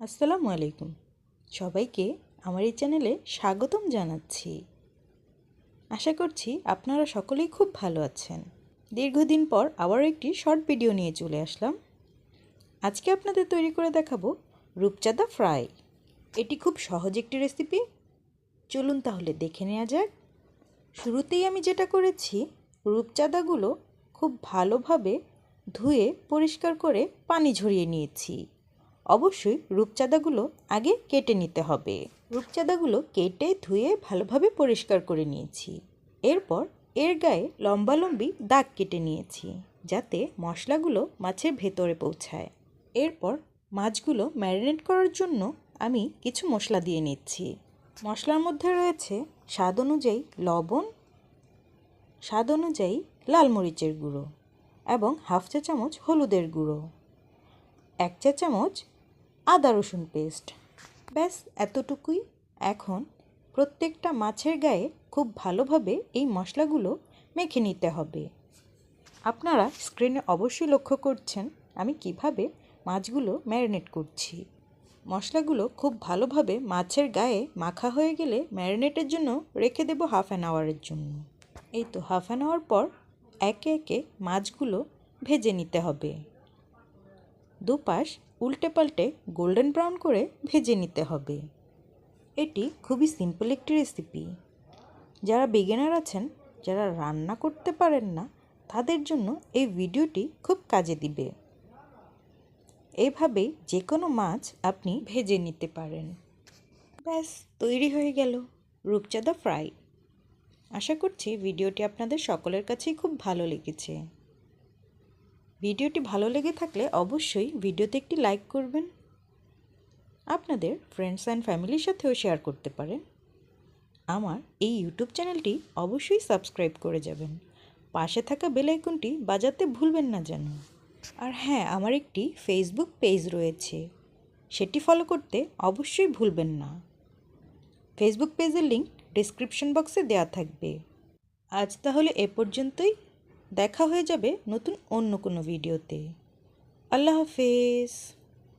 আসসালামু আলাইকুম। সবাইকে আমার এই চ্যানেলে স্বাগতম জানাচ্ছি। আশা করছি আপনারা সকলেই খুব ভালো আছেন। দীর্ঘদিন পর আবার একটি শর্ট ভিডিও নিয়ে চলে আসলাম। আজকে আপনাদের তৈরি করে দেখাবো রূপচাঁদা ফ্রাই। এটি খুব সহজ একটি রেসিপি। চলুন তাহলে দেখে নেওয়া যাক। শুরুতেই আমি যেটা করেছি, রূপচাঁদাগুলো খুব ভালোভাবে ধুয়ে পরিষ্কার করে পানি ঝরিয়ে নিয়েছি। অবশ্যই রূপচাঁদাগুলো আগে কেটে নিতে হবে। রূপচাঁদাগুলো কেটে ধুয়ে ভালোভাবে পরিষ্কার করে নিয়েছি। এরপর এর গায়ে লম্বালম্বি দাগ কেটে নিয়েছি, যাতে মশলাগুলো মাছের ভেতরে পৌঁছায়। এরপর মাছগুলো ম্যারিনেট করার জন্য আমি কিছু মশলা দিয়ে নিচ্ছি। মশলার মধ্যে রয়েছে স্বাদ অনুযায়ী লবণ, স্বাদ অনুযায়ী লাল মরিচের গুঁড়ো এবং হাফ চা চামচ হলুদের গুঁড়ো। এক চা চামচ আদা রসুন পেস্ট ব্যাস, এতটুকুই। এখন প্রত্যেকটা মাছের গায়ে খুব ভালোভাবে এই মশলাগুলো মেখে নিতে হবে। আপনারা স্ক্রিনে অবশ্যই লক্ষ্য করছেন আমি কীভাবে মাছগুলো ম্যারিনেট করছি। মশলাগুলো খুব ভালোভাবে মাছের গায়ে মাখা হয়ে গেলে ম্যারিনেটের জন্য রেখে দেবো হাফ অ্যান আওয়ারের জন্য। এই তো হাফ অ্যান আওয়ার পর একে একে মাছগুলো ভেজে নিতে হবে। দুপাশ উল্টে পাল্টে গোল্ডেন ব্রাউন করে ভেজে নিতে হবে। এটি খুবই সিম্পল একটি রেসিপি। যারা বিগিনার আছেন, যারা রান্না করতে পারেন না, তাদের জন্য এই ভিডিওটি খুব কাজে দিবে। এইভাবেই যে কোনো মাছ আপনি ভেজে নিতে পারেন। ব্যাস, তৈরি হয়ে গেল রূপচাঁদা ফ্রাই। আশা করছি ভিডিওটি আপনাদের সকলের কাছেই খুব ভালো লেগেছে। ভিডিওটি ভালো লেগে থাকলে অবশ্যই ভিডিওতে একটি লাইক করবেন। আপনাদের ফ্রেন্ডস অ্যান্ড ফ্যামিলির সাথেও শেয়ার করতে পারেন। আমার এই ইউটিউব চ্যানেলটি অবশ্যই সাবস্ক্রাইব করে যাবেন। পাশে থাকা বেল আইকনটি বাজাতে ভুলবেন না যেন। আর হ্যাঁ আমার একটি ফেসবুক পেজ রয়েছে। সেটি ফলো করতে অবশ্যই ভুলবেন না। ফেসবুক পেজের লিঙ্ক ডিসক্রিপশন বক্সে দেওয়া থাকবে। আজ তাহলে এ পর্যন্তই। দেখা হয়ে যাবে নতুন অন্য কোনো ভিডিওতে। আল্লাহ হাফেজ।